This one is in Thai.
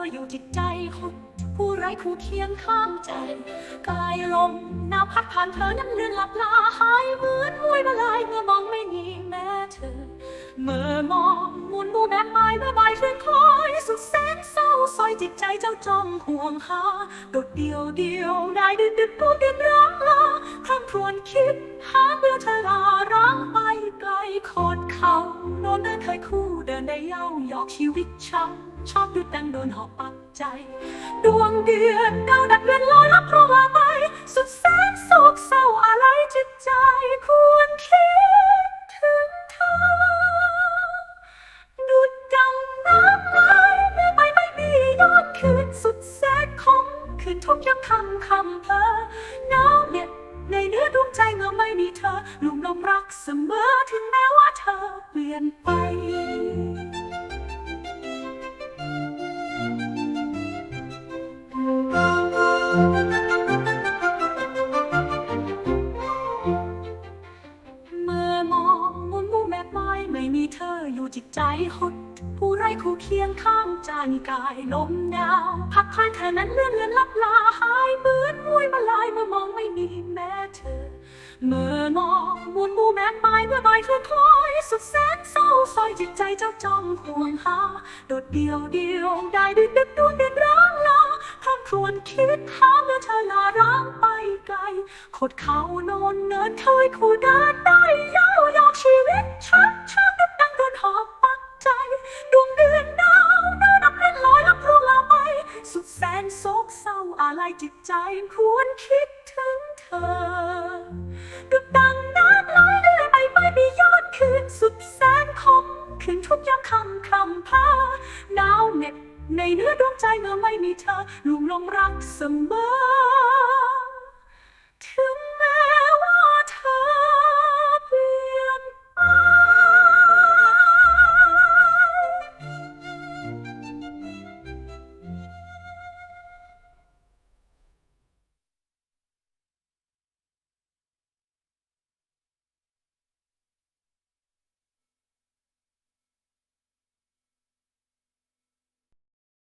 ออยู่จิตใจคนผู้ไร้คู่เคียงข้างใจ กายลมหนาวพัดผ่านเธอนั้นเลือนหลับลาหายเหมือนมวยมาลายเมื่อมองไม่มีแม้เธอ เมื่อมองหมุนบูแบบไม้เมื่อใบเคลื่อนคล้อยสุดแสนเศร้าซอยจิตใจเจ้าจ้องห่วงหาโดดเดียวเดียวได้ดึกดึกตัวเดินร้างลาคร่ำครวญคิดหาเมื่อเธอลาร้างไปไกลโคตรเขาโนนนั้นเคยคู่ นได้เย้าหยอกชีวิตช้ำชอบดูดังโดนหอบปักใจ ดวงเดือนดาวดัดเดือนลอยรับเพราะว่าไปสุดแสนโศกเศร้าอะไรจิตใจควรคิดถึงเธอดุดดังน้ำไหลไม่ไปไม่มียอดคืนสุดแสนคมคืนทุกย้ำคำคำเพอหนาวเหน็บในเนื้อดวงใจเมื่อไม่มีเธอลุ่มลมรักเสมอถึงแม้ว่าเธอเปลี่ยนไป จิตใจหด ผู้ไร้คู่เคียงข้างจานกายลมหนาว พักผ่านเธอนั้นเลื่อนเลือนลับลาหายเหมือนมวยมาลายเมื่อมองไม่มีแม้เธอ เมื่อมองมุนมุมแม่ไม้เมื่อใบเคลื่อคล้อยสุดแสนเศร้าซอยจิตใจเจ้าจ้องห่วงหาโดดเดียวเดียวได้ดึกดึกดวงเดินร้างลาครำครวญคิดหาเมื่อเธอลาร้างไปไกลโคดเขาโนนเนินเคยคู่เดินได้ ลายจิตใจควรคิดถึงเธอดุดดังน้ำไหลเรื่อยไปไม่มียอดคืนสุดแสนคมคืนทุกยามคำคำพาหนาวเหน็บในเนื้อดวงใจเมื่อไม่มีเธอลุมลงรักเสมอ